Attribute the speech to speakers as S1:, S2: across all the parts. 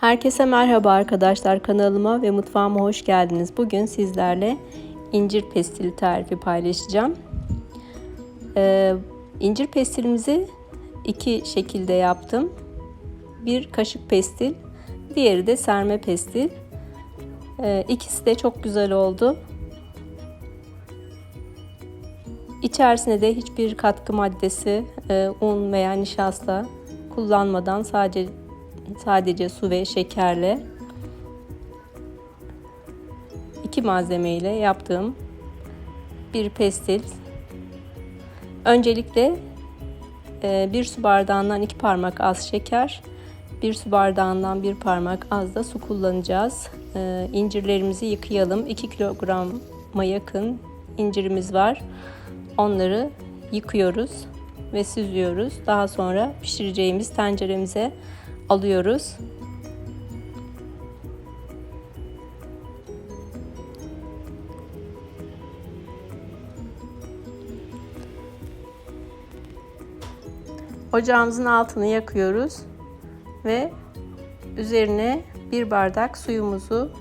S1: Herkese merhaba arkadaşlar kanalıma ve mutfağıma hoş geldiniz. Bugün sizlerle incir pestili tarifi paylaşacağım. Ee, incir pestilimizi iki şekilde yaptım. Bir kaşık pestil, diğeri de serme pestil. Ee, ikisi de çok güzel oldu. İçerisine de hiçbir katkı maddesi, e, un veya nişasta kullanmadan sadece sadece su ve şekerle iki malzeme ile yaptığım bir pestil. Öncelikle e, bir su bardağından iki parmak az şeker, bir su bardağından bir parmak az da su kullanacağız. E, incirlerimizi yıkayalım. 2 kilograma yakın incirimiz var. Onları yıkıyoruz ve süzüyoruz. Daha sonra pişireceğimiz tenceremize alıyoruz. Ocağımızın altını yakıyoruz ve üzerine bir bardak suyumuzu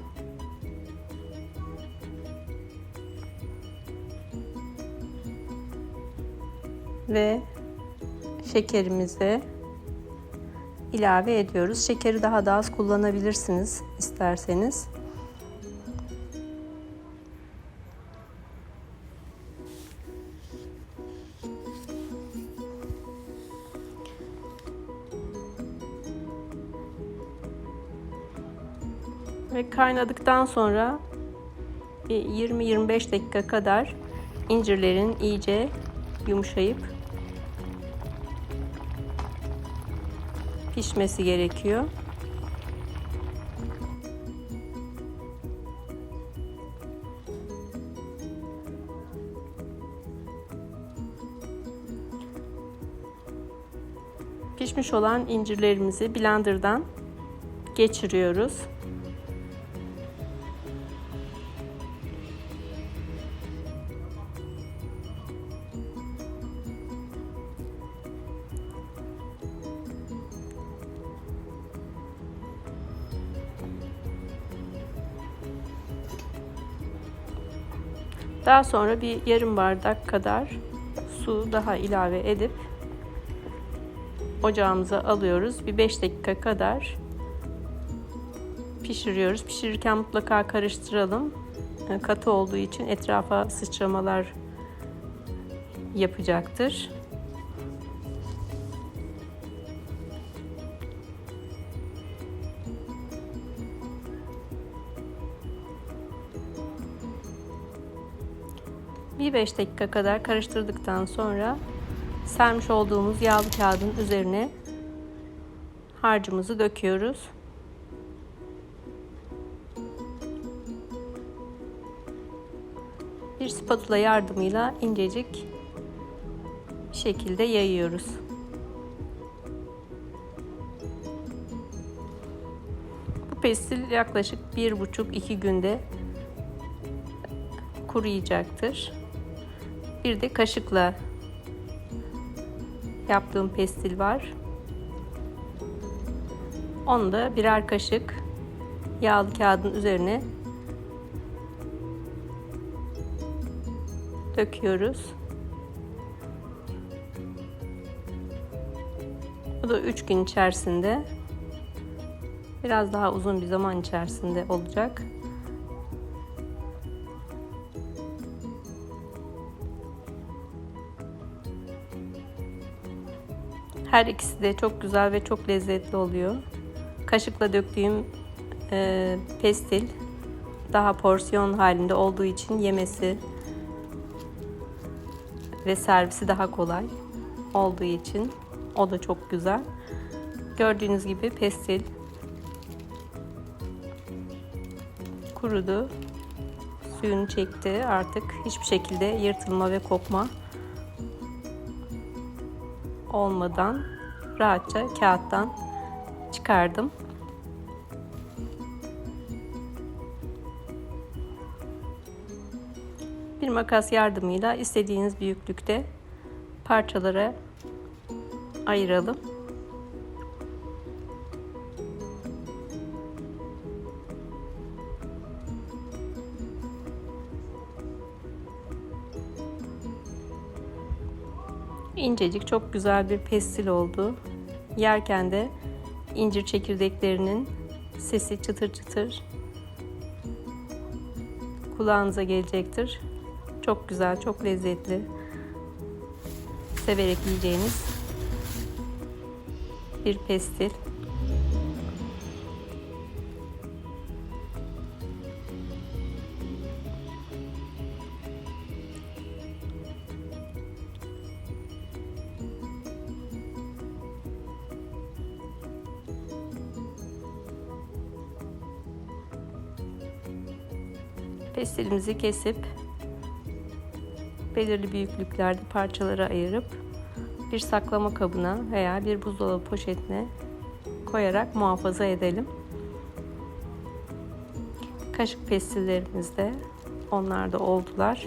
S1: ve şekerimizi ilave ediyoruz. Şekeri daha da az kullanabilirsiniz isterseniz. Ve kaynadıktan sonra 20-25 dakika kadar incirlerin iyice yumuşayıp pişmesi gerekiyor. Pişmiş olan incirlerimizi blenderdan geçiriyoruz. Daha sonra bir yarım bardak kadar su daha ilave edip ocağımıza alıyoruz. Bir 5 dakika kadar pişiriyoruz. Pişirirken mutlaka karıştıralım. E, katı olduğu için etrafa sıçramalar yapacaktır. Bir 5 dakika kadar karıştırdıktan sonra sermiş olduğumuz yağlı kağıdın üzerine harcımızı döküyoruz. Bir spatula yardımıyla incecik şekilde yayıyoruz. Bu pestil yaklaşık 1,5-2 günde kuruyacaktır. Bir de kaşıkla yaptığım pestil var. Onu da birer kaşık yağlı kağıdın üzerine döküyoruz. Bu da 3 gün içerisinde biraz daha uzun bir zaman içerisinde olacak. Her ikisi de çok güzel ve çok lezzetli oluyor. Kaşıkla döktüğüm e, pestil daha porsiyon halinde olduğu için yemesi ve servisi daha kolay olduğu için o da çok güzel. Gördüğünüz gibi pestil kurudu. Suyunu çekti. Artık hiçbir şekilde yırtılma ve kopma olmadan rahatça kağıttan çıkardım. Bir makas yardımıyla istediğiniz büyüklükte parçalara ayıralım. İncecik çok güzel bir pestil oldu. Yerken de incir çekirdeklerinin sesi çıtır çıtır kulağınıza gelecektir. Çok güzel, çok lezzetli. Severek yiyeceğiniz bir pestil. Pestilimizi kesip belirli büyüklüklerde parçalara ayırıp bir saklama kabına veya bir buzdolabı poşetine koyarak muhafaza edelim. Kaşık pestillerimiz de onlar da oldular.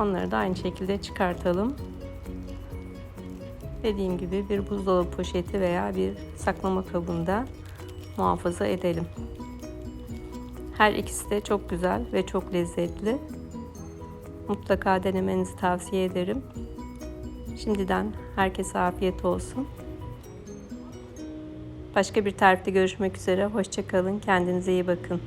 S1: Onları da aynı şekilde çıkartalım. Dediğim gibi bir buzdolabı poşeti veya bir saklama kabında muhafaza edelim. Her ikisi de çok güzel ve çok lezzetli. Mutlaka denemenizi tavsiye ederim. Şimdiden herkese afiyet olsun. Başka bir tarifte görüşmek üzere. Hoşçakalın. Kendinize iyi bakın.